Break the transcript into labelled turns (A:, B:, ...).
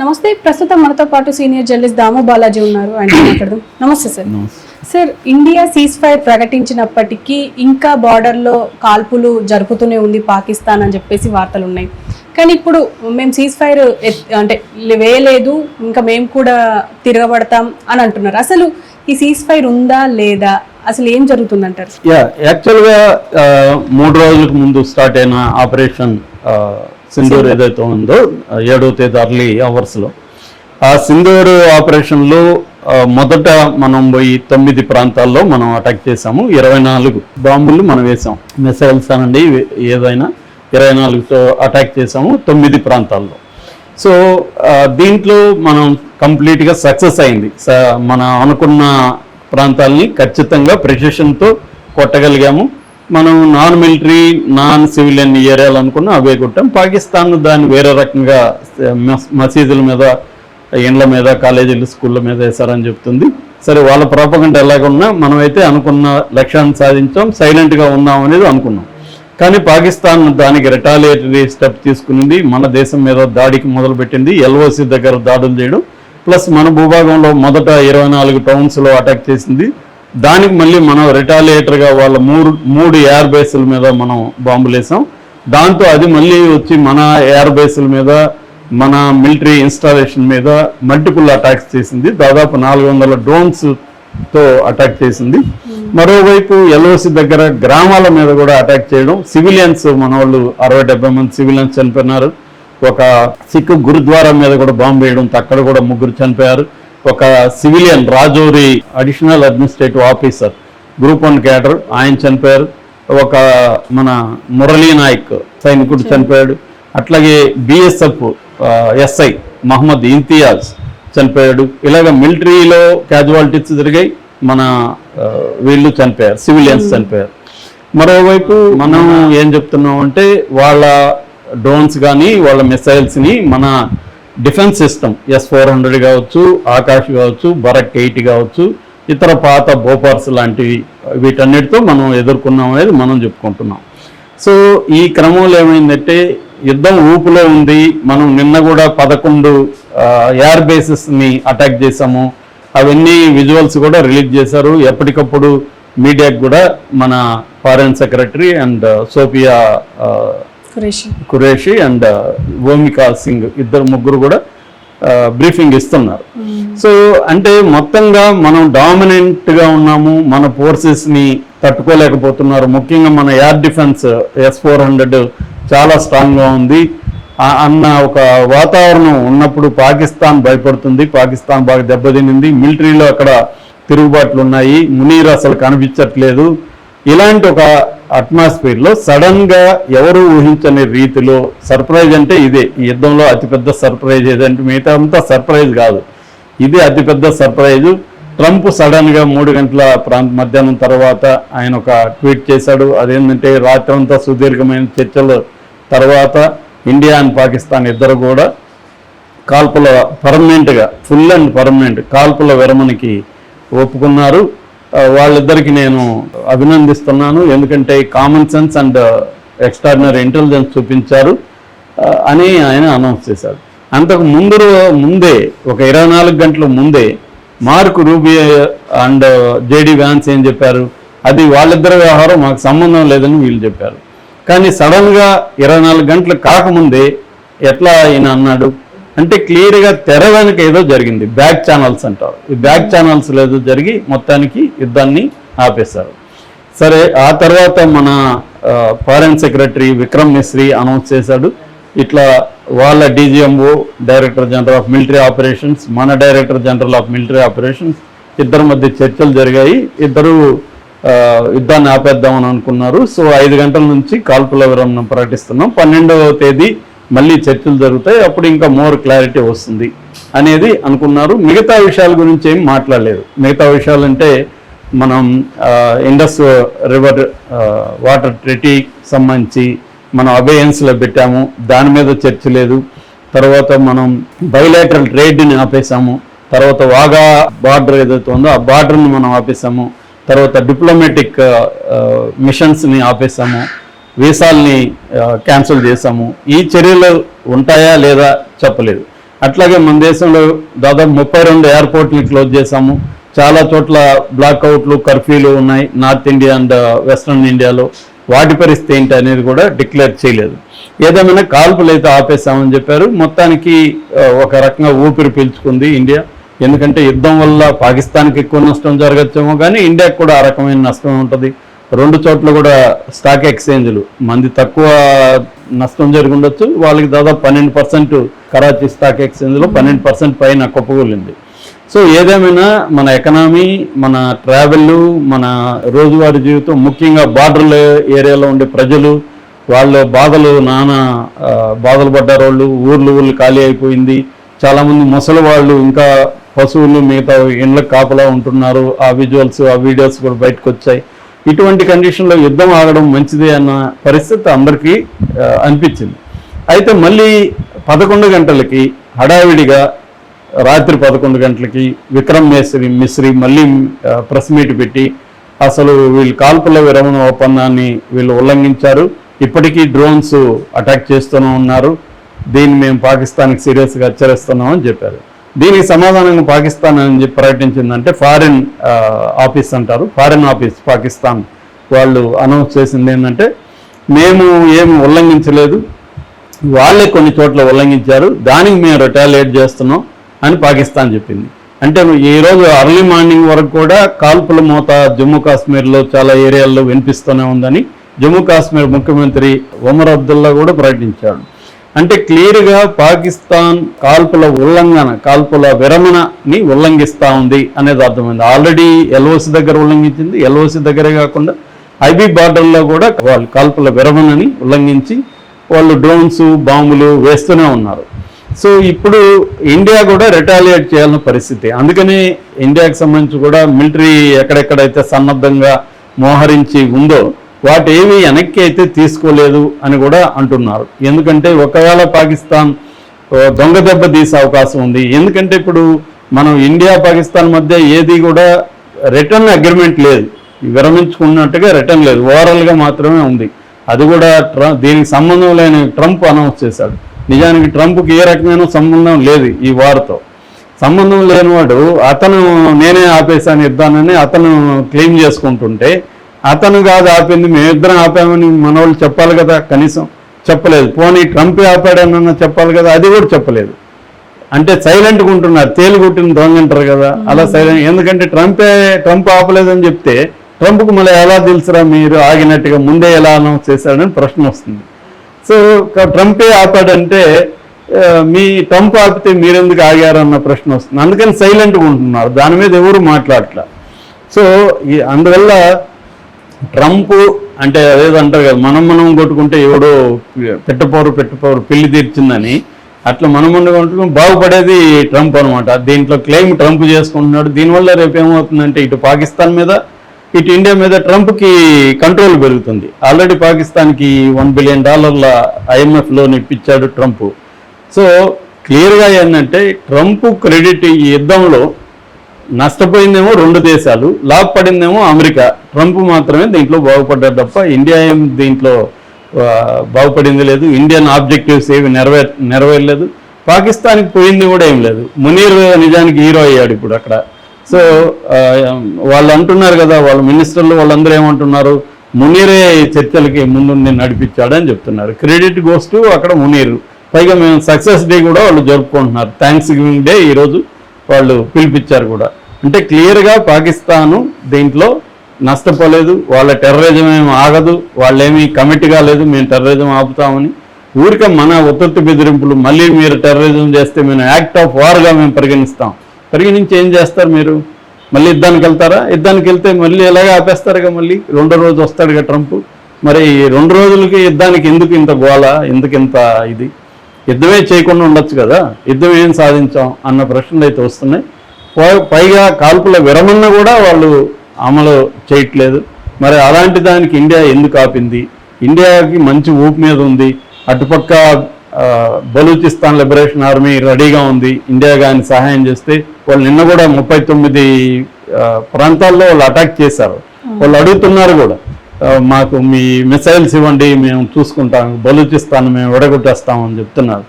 A: నమస్తే ప్రస్తుతం మనతో పాటు సీనియర్ జర్నలిస్ట్ దాము బాలాజీ ఉన్నారు. ఆయన మాట్లాడదాం? నమస్తే sir. Sir India cease fire ప్రకటించినప్పటికీ ఇంకా బార్డర్లో కాల్పులు జరుపుతూనే ఉంది పాకిస్తాన్ అని చెప్పేసి వార్తలు ఉన్నాయి. కానీ ఇప్పుడు మేము సీజ్ ఫైర్ అంటే వేయలేదు ఇంకా మేము కూడా తిరగబడతాం అని అంటున్నారు. అసలు ఈ సీజ్ ఫైర్ ఉందా లేదా? అసలు ఏం జరుగుతుందంటారు?
B: యా యాక్చువల్గా మూడు రోజులకు ముందు స్టార్ట్ అయిన ఆపరేషన్ సింధూర్ ఏదైతే ఉందో ఏడవ తేదీ అర్లీ అవర్స్లో ఆ సింధూర్ ఆపరేషన్లో మొదట మనం పోయి తొమ్మిది ప్రాంతాల్లో మనం అటాక్ చేసాము ఇరవై నాలుగు బాంబులు మనం వేసాం మిసైల్స్ అనండి ఏదైనా ఇరవై నాలుగుతో అటాక్ చేసాము తొమ్మిది ప్రాంతాల్లో. సో దీంట్లో మనం కంప్లీట్గా సక్సెస్ అయింది. స- మనం అనుకున్న ప్రాంతాలని ఖచ్చితంగా ప్రెసిషన్తో కొట్టగలిగాము. మనం నాన్ మిలిటరీ నాన్ సివిలియన్ ఏరియాలు అనుకున్న అవే కొట్టాం. పాకిస్తాన్ దాన్ని వేరే రకంగా మసీదుల మీద ఇండ్ల మీద కాలేజీలు స్కూళ్ళ మీద వేశారని చెప్తుంది. సరే వాళ్ళ ప్రాపగంట ఎలాగున్నా మనమైతే అనుకున్న లక్ష్యాన్ని సాధించాం సైలెంట్గా ఉన్నాం అనేది అనుకున్నాం. కానీ పాకిస్తాన్ దానికి రిటాలియేటరీ స్టెప్ తీసుకునింది. మన దేశం మీద దాడికి మొదలుపెట్టింది. ఎల్ఓసి దగ్గర దాడులు చేయడం. ప్లస్ మన భూభాగంలో మొదట ఇరవై నాలుగు టౌన్స్లో అటాక్ చేసింది. దానికి మళ్ళీ మనం రిటాలియేటర్గా వాళ్ళ మూడు మూడు ఎయిర్ బేస్ల మీద మనం బాంబులు వేసాం. దాంతో అది మళ్ళీ వచ్చి మన ఎయిర్ బేస్ల మీద మన మిలిటరీ ఇన్స్టాలేషన్ మీద మల్టిపుల్ అటాక్స్ చేసింది. దాదాపు నాలుగు వందల డ్రోన్స్తో అటాక్ చేసింది. మరోవైపు ఎల్ఓసి దగ్గర గ్రామాల మీద కూడా అటాక్ చేయడం. సివిలియన్స్ మన వాళ్ళు అరవై డెబ్బై మంది సివిలియన్స్ చనిపోయినారు. ఒక సిక్ గురుద్వారా మీద కూడా బాంబు వేయడం. అక్కడ కూడా ముగ్గురు చనిపోయారు. ఒక civilian Rajouri additional administrative officer group one cadre ఆయన చనిపోయారు. ఒక మన మురళీ నాయక్ సైనికుడు చనిపోయాడు. అట్లాగే బిఎస్ఎఫ్ ఎస్ఐ మహమ్మద్ ఇంతియాజ్ చనిపోయాడు. ఇలాగ మిలిటరీలో క్యాజువాలిటీస్ జరిగాయి. మన వీళ్ళు చనిపోయారు సివిలియన్స్ చనిపోయారు. మరోవైపు మనం ఏం చెప్తున్నాం అంటే వాళ్ళ డ్రోన్స్ కానీ వాళ్ళ మిసైల్స్ని మన defence system S four hundred కావచ్చు ఆకాష్ కావచ్చు బరక్ ఎయిట్ కావచ్చు ఇతర పాత బోపార్స్ లాంటివి వీటన్నిటితో మనం ఎదుర్కొన్నాం అనేది మనం చెప్పుకుంటున్నాం. సో ఈ క్రమంలో ఏమైందంటే యుద్ధం ఊపులో ఉంది మనం నిన్న కూడా పదకొండు ఎయిర్ బేసెస్ని అటాక్ చేసాము అవన్నీ విజువల్స్ కూడా రిలీజ్ చేశారు. ఎప్పటికప్పుడు మీడియాకు కూడా మన foreign secretary and Sofiya
A: Qureshi
B: and Vyomika Singh ఇద్దరు ముగ్గురు కూడా బ్రీఫింగ్ ఇస్తున్నారు. సో అంటే మొత్తంగా మనం డామినెంట్గా ఉన్నాము మన ఫోర్సెస్ని తట్టుకోలేకపోతున్నారు. ముఖ్యంగా మన air defence S four hundred చాలా స్ట్రాంగ్గా ఉంది అన్న ఒక వాతావరణం ఉన్నప్పుడు పాకిస్తాన్ భయపడుతుంది. పాకిస్తాన్ బాగా దెబ్బతినింది. మిలిటరీలో అక్కడ తిరుగుబాట్లు ఉన్నాయి. మునీర్ అసలు కనిపించట్లేదు. ఇలాంటి ఒక అట్మాస్ఫియర్లో సడన్గా ఎవరు ఊహించని రీతిలో సర్ప్రైజ్ అంటే ఇదే. ఈ యుద్ధంలో అతిపెద్ద సర్ప్రైజ్ ఏదంటే మిగతా అంతా సర్ప్రైజ్ కాదు. ఇది అతిపెద్ద సర్ప్రైజ్ ట్రంప్ సడన్గా మూడు గంటల ప్రాంత మధ్యాహ్నం తర్వాత ఆయన ఒక ట్వీట్ చేశాడు. అదేంటంటే రాత్రంతా సుదీర్ఘమైన చర్చల తర్వాత ఇండియా అండ్ పాకిస్తాన్ ఇద్దరు కూడా కాల్పుల పర్మనెంట్గా ఫుల్ అండ్ పర్మనెంట్ కాల్పుల విరమణకి ఒప్పుకున్నారు. వాళ్ళిద్దరికి నేను అభినందిస్తున్నాను. ఎందుకంటే common sense and extraordinary intelligence చూపించారు అని ఆయన అనౌన్స్ చేశారు. అంతకు ముందు ముందే ఒక ఇరవై నాలుగు గంటల ముందే Mark Rubio and uh, JD Vance ఏం చెప్పారు? అది వాళ్ళిద్దరి వ్యవహారం మాకు సంబంధం లేదని వీళ్ళు చెప్పారు. కానీ సడన్గా ఇరవై నాలుగు గంటలు కాకముందే ఎట్లా ఆయన అన్నాడు? అంటే క్లియర్గా తెర వెనుక ఏదో జరిగింది. బ్యాక్ ఛానల్స్ అంటారు. ఈ బ్యాక్ ఛానల్స్ ఏదో జరిగి మొత్తానికి యుద్ధాన్ని ఆపేశారు. సరే ఆ తర్వాత మన foreign secretary Vikram Misri announce చేశాడు. ఇట్లా వాళ్ళ DGMO director general of military operations మన director general of military operations ఇద్దరి మధ్య చర్చలు జరిగాయి. ఇద్దరు యుద్ధాన్ని ఆపేద్దామని అనుకున్నారు. సో ఐదు గంటల నుంచి కాల్పుల విరమణ ప్రకటిస్తున్నాం. పన్నెండవ తేదీ మళ్ళీ చర్చలు జరుగుతాయి అప్పుడు ఇంకా మోర్ క్లారిటీ వస్తుంది అనేది అనుకున్నారు. మిగతా విషయాల గురించి ఏం మాట్లాడలేదు. మిగతా విషయాలంటే మనం ఇండస్ రివర్ వాటర్ ట్రిటీకి సంబంధించి మనం అబేయన్స్లో పెట్టాము. దాని మీద చర్చ లేదు. తర్వాత మనం బయోలేటరల్ ట్రేడ్ని ఆపేసాము తర్వాత వాగా బార్డర్ ఏదైతే ఉందో ఆ బార్డర్ని మనం ఆపేసాము తర్వాత డిప్లొమాటిక్ మిషన్స్ని ఆపేసాము వీసాల్ని క్యాన్సిల్ చేసాము ఈ చర్యలు ఉంటాయా లేదా చెప్పలేదు. అట్లాగే మన దేశంలో దాదాపు ముప్పై రెండు ఎయిర్పోర్ట్లు క్లోజ్ చేశాము. చాలా చోట్ల బ్లాక్అవుట్లు కర్ఫ్యూలు ఉన్నాయి. నార్త్ ఇండియా అండ్ వెస్ట్రన్ ఇండియాలో. వాటి పరిస్థితి ఏంటి అనేది కూడా డిక్లేర్ చేయలేదు. ఏదేమైనా కాల్పులు అయితే ఆపేశామని చెప్పారు. మొత్తానికి ఒక రకంగా ఊపిరి పీల్చుకుంది ఇండియా. ఎందుకంటే యుద్ధం వల్ల పాకిస్తాన్కి ఎక్కువ నష్టం జరగచ్చేమో కానీ ఇండియాకి కూడా ఆ రకమైన నష్టం ఉంటుంది. రెండు చోట్ల కూడా స్టాక్ ఎక్స్చేంజ్లు మంది తక్కువ నష్టం జరిగి వాళ్ళకి దాదాపు పన్నెండు పర్సెంట్ కరాచీ స్టాక్ ఎక్స్చేంజ్లో పన్నెండు పర్సెంట్ పైన కుప్పకూలింది. సో ఏదేమైనా మన ఎకనామీ మన ట్రావెల్ మన రోజువారీ జీవితం ముఖ్యంగా బార్డర్ల ఏరియాలో ఉండే ప్రజలు వాళ్ళ బాధలు నానా బాధలు పడ్డారు వాళ్ళు ఊర్లు ఊర్లు ఖాళీ అయిపోయింది. చాలామంది ముసలి వాళ్ళు ఇంకా పశువులు మిగతా ఇండ్లకు కాపలా ఉంటున్నారు. ఆ విజువల్స్ ఆ వీడియోస్ కూడా బయటకు వచ్చాయి. ఇటువంటి కండిషన్లో యుద్ధం ఆగడం మంచిదే అన్న పరిస్థితి అందరికీ అనిపించింది. అయితే మళ్ళీ పదకొండు గంటలకి హడావిడిగా రాత్రి పదకొండు గంటలకి విక్రమ్ మేస్త్రి మిశ్రీ మళ్ళీ ప్రెస్ మీట్ పెట్టి అసలు వీళ్ళు కాల్పుల విరమణ ఒప్పందాన్ని వీళ్ళు ఉల్లంఘించారు. ఇప్పటికీ డ్రోన్స్ అటాక్ చేస్తూనే ఉన్నారు. దీన్ని మేము పాకిస్తాన్కి సీరియస్గా హెచ్చరిస్తున్నామని చెప్పారు. దీనికి సమాధానంగా పాకిస్తాన్ అని చెప్పి ప్రకటించిందంటే ఫారిన్ ఆఫీస్ అంటారు. ఫారిన్ ఆఫీస్ పాకిస్తాన్ వాళ్ళు అనౌన్స్ చేసింది ఏంటంటే మేము ఏమి ఉల్లంఘించలేదు. వాళ్ళే కొన్ని చోట్ల ఉల్లంఘించారు. దానికి మేము రిటాలియేట్ చేస్తున్నాం అని పాకిస్తాన్ చెప్పింది. అంటే ఈరోజు అర్లీ మార్నింగ్ వరకు కూడా కాల్పుల మోత జమ్మూ కాశ్మీర్లో చాలా ఏరియాల్లో వినిపిస్తూనే ఉందని జమ్మూ కాశ్మీర్ ముఖ్యమంత్రి ఒమర్ అబ్దుల్లా కూడా ప్రకటించాడు. అంటే క్లియర్గా పాకిస్తాన్ కాల్పుల ఉల్లంఘన కాల్పుల విరమణని ఉల్లంఘిస్తూ ఉంది అనేది అర్థమైంది. ఆల్రెడీ ఎల్ఓసి దగ్గర ఉల్లంఘించింది. ఎల్ఓసి దగ్గరే కాకుండా ఐబీ బార్డర్లో కూడా వాళ్ళు కాల్పుల విరమణని ఉల్లంఘించి వాళ్ళు డ్రోన్స్ బాంబులు వేస్తూనే ఉన్నారు. సో ఇప్పుడు ఇండియా కూడా రిటాలియేట్ చేయాల్సిన పరిస్థితి. అందుకనే ఇండియాకి సంబంధించి కూడా మిలిటరీ ఎక్కడెక్కడైతే సన్నద్ధంగా మోహరించి ఉందో వాటి ఏవి వెనక్కి అయితే తీసుకోలేదు అని కూడా అంటున్నారు. ఎందుకంటే ఒకవేళ పాకిస్తాన్ దొంగ దెబ్బ తీసే అవకాశం ఉంది. ఎందుకంటే ఇప్పుడు మనం ఇండియా పాకిస్తాన్ మధ్య ఏది కూడా రిటర్న్ అగ్రిమెంట్ లేదు. విరమించుకున్నట్టుగా రిటర్న్ లేదు. ఓవరాల్గా మాత్రమే ఉంది. అది కూడా ట్ర- దీనికి సంబంధం లేని ట్రంప్ అనౌన్స్ చేశాడు. నిజానికి ట్రంప్కి ఏ రకమైన సంబంధం లేదు ఈ వార్తో. సంబంధం లేనివాడు అతను నేనే ఆపేశాను ఇద్దానని అతను క్లెయిమ్ చేసుకుంటుంటే అతను కాదు ఆపింది మేమిద్దరం ఆపామని మన వాళ్ళు చెప్పాలి కదా కనీసం చెప్పలేదు. పోనీ ట్రంప్ ఆపాడనన్నా చెప్పాలి కదా అది కూడా చెప్పలేదు. అంటే సైలెంట్గా ఉంటున్నారు తేలు కొట్టిన దొంగ అంటారు కదా అలా సైలెంట్ ఎందుకంటే ట్రంపే ట్రంప్ ఆపలేదని చెప్తే ట్రంప్కు మళ్ళీ ఎలా తెలుసురా మీరు ఆగినట్టుగా ముందే ఎలా అనౌన్స్ చేశారని ప్రశ్న వస్తుంది. సో ట్రంపే ఆపాడంటే మీ ట్రంప్ ఆపితే మీరెందుకు ఆగారన్న ప్రశ్న వస్తుంది. అందుకని సైలెంట్గా ఉంటున్నారు దాని మీద ఎవరు మాట్లాడట్లా. సో అందువల్ల ట్రంప్ అంటే అదేదో అంటారు కదా మనం మనం కొట్టుకుంటే ఎవడో పెట్టపోరు పెట్టపోరు పెళ్ళి తీర్చిందని. అట్లా మనం మనం కొట్టుకుని బాగుపడేది ట్రంప్ అనమాట దీంట్లో క్లెయిమ్ ట్రంప్ చేసుకుంటున్నాడు. దీనివల్ల రేపు ఏమవుతుందంటే ఇటు పాకిస్తాన్ మీద ఇటు ఇండియా మీద ట్రంప్కి కంట్రోల్ పెరుగుతుంది. ఆల్రెడీ పాకిస్తాన్కి వన్ బిలియన్ డాలర్ల ఐఎంఎఫ్ లోన్ ఇప్పించాడు ట్రంప్. సో క్లియర్గా ఏంటంటే ట్రంప్ క్రెడిట్ ఈ యుద్ధంలో నష్టపోయిందేమో రెండు దేశాలు లాభపడిందేమో అమెరికా. ట్రంప్ మాత్రమే దీంట్లో బాగుపడ్డారు తప్ప ఇండియా ఏం దీంట్లో బాగుపడింది లేదు. ఇండియన్ ఆబ్జెక్టివ్స్ ఏవి నెరవేర్ నెరవేరలేదు. పాకిస్తాన్కి పోయింది కూడా ఏం లేదు. మునీర్ నిజానికి హీరో అయ్యాడు ఇప్పుడు అక్కడ. సో వాళ్ళు అంటున్నారు కదా వాళ్ళ మినిస్టర్లు వాళ్ళందరూ ఏమంటున్నారు? మునీరే చర్చలకి ముందుండి నడిపించాడు అని చెప్తున్నారు. క్రెడిట్ గోస్ టు అక్కడ మునీరు. పైగా మేము సక్సెస్ డే కూడా వాళ్ళు జరుపుకుంటున్నారు. థ్యాంక్స్ గివింగ్ డే ఈరోజు. వాళ్ళు పిలిపించారు కూడా. అంటే క్లియర్గా పాకిస్తాను దీంట్లో నష్టపోలేదు వాళ్ళ టెర్రరిజం ఏమి ఆగదు వాళ్ళేమీ కమిట్ కాలేదు మేము టెర్రరిజం ఆపుతామని. ఊరికే మన ఒత్తిడి బెదిరింపులు మళ్ళీ మీరు టెర్రరిజం చేస్తే మేము యాక్ట్ ఆఫ్ వార్గా మేము పరిగణిస్తాం. పరిగణించి ఏం చేస్తారు మీరు? మళ్ళీ యుద్ధానికి వెళ్తారా? యుద్ధానికి వెళ్తే మళ్ళీ ఎలాగ ఆపేస్తారుగా మళ్ళీ? రెండో రోజు వస్తాడుగా ట్రంప్. మరి రెండు రోజులకి యుద్ధానికి ఎందుకు ఇంత గోళ ఎందుకు ఇంత ఇది? యుద్ధమే చేయకుండా ఉండొచ్చు కదా? యుద్ధం ఏం సాధించాం అన్న ప్రశ్నలు అయితే వస్తున్నాయి. పై- పైగా కాల్పుల విరమణ కూడా వాళ్ళు అమలు చేయట్లేదు. మరి అలాంటి దానికి ఇండియా ఎందుకు ఆపింది? ఇండియాకి మంచి ఊపు మీద ఉంది. అటుపక్క బలూచిస్తాన్ లిబరేషన్ ఆర్మీ రెడీగా ఉంది. ఇండియా కానీ సహాయం చేస్తే వాళ్ళు నిన్న కూడా ముప్పై తొమ్మిది ప్రాంతాల్లో వాళ్ళు అటాక్ చేశారు. వాళ్ళు అడుగుతున్నారు కూడా. మాకు మీ మిసైల్స్ ఇవ్వండి మేము చూసుకుంటాం బలూచిస్తాను మేము విడగొట్టేస్తామని చెప్తున్నారు.